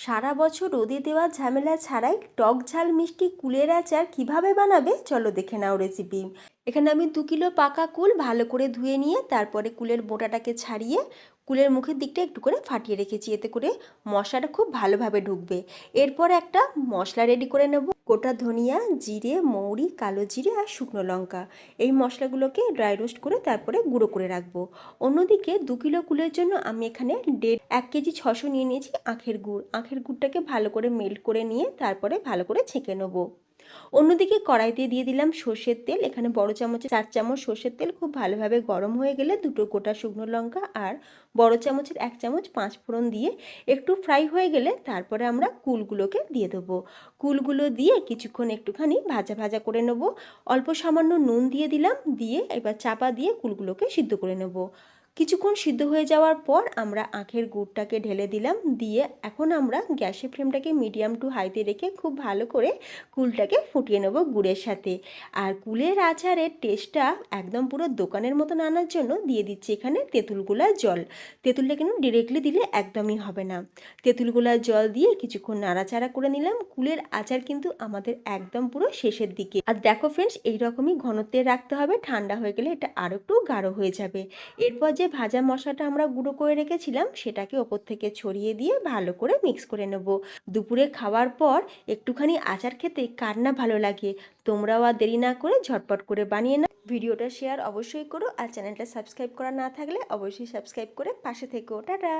সারা বছর রোদে দেওয়া ঝামেলা ছাড়াই টক ঝাল মিষ্টি কুলের আচার কীভাবে বানাবে চলো দেখে নাও রেসিপি এখানে আমি দু কিলো পাকা কুল ভালো করে ধুয়ে নিয়ে তারপরে কুলের বোটাটাকে ছাড়িয়ে কুলের মুখের দিকটা একটু করে ফাটিয়ে রেখেছি। এতে করে মশলাটা খুব ভালোভাবে ঢুকবে। এরপর একটা মশলা রেডি করে নেব। গোটা ধনিয়া, জিরে, মৌরি, কালো জিরে আর শুকনো লঙ্কা। এই মশলাগুলোকে ড্রাই রোস্ট করে তারপরে গুঁড়ো করে রাখব। অন্যদিকে দু কিলো কুলের জন্য আমি এখানে দেড়, এক কেজি ছশো নিয়ে নিয়েছি আখের গুড়। আখের গুড়টাকে ভালো করে মেল্ট করে নিয়ে তারপরে ভালো করে ছেঁকে নেব। অন্যদিকে কড়াইতে দিয়ে দিলাম সর্ষের তেল। এখানে বড় চামচে চার চামচ সর্ষের তেল খুব ভালোভাবে গরম হয়ে গেলে দুটো গোটা শুকনো লঙ্কা আর বড় চামচের এক চামচ পাঁচ ফোড়ন দিয়ে একটু ফ্রাই হয়ে গেলে তারপরে আমরা কুলগুলোকে দিয়ে দেবো। কুলগুলো দিয়ে কিছুক্ষণ একটুখানি ভাজা ভাজা করে নেব। অল্প সামান্য নুন দিয়ে দিলাম, দিয়ে এবার চাপা দিয়ে কুলগুলোকে সিদ্ধ করে নেব। কিছুক্ষণ সিদ্ধ হয়ে যাওয়ার পর আমরা আখের গুড়টাকে ঢেলে দিলাম, দিয়ে এখন আমরা গ্যাসের ফ্লেমটাকে মিডিয়াম টু হাইতে রেখে খুব ভালো করে কুলটাকে ফুটিয়ে নেব গুড়ের সাথে। আর কুলের আচারের টেস্টটা একদম পুরো দোকানের মতন আনার জন্য দিয়ে দিচ্ছি এখানে তেঁতুলগুলার জল। তেঁতুলটা কিন্তু ডিরেক্টলি দিলে একদমই হবে না। তেঁতুলগুলার জল দিয়ে কিছুক্ষণ নাড়াচাড়া করে নিলাম। কুলের আচার কিন্তু আমাদের একদম পুরো শেষের দিকে। আর দেখো ফ্রেন্ডস এইরকমই ঘনত্বে রাখতে হবে, ঠান্ডা হয়ে গেলে এটা আরও একটু গাঢ় হয়ে যাবে। এরপর যে ভাজা মশলাটা আমরা গুঁড়ো করে রেখেছিলাম, সেটাকে ওপর থেকে ছড়িয়ে দিয়ে ভালো করে মিক্স করে নেব। দুপুরে খাওয়ার পর একটুখানি আচার খেতে কার না ভালো লাগে? তোমরাও আর দেরি না করে ঝটপট করে বানিয়ে নাও। ভিডিওটা শেয়ার অবশ্যই করো আর চ্যানেলটা সাবস্ক্রাইব করা না থাকলে অবশ্যই সাবস্ক্রাইব করে পাশে থেকো। টাটা!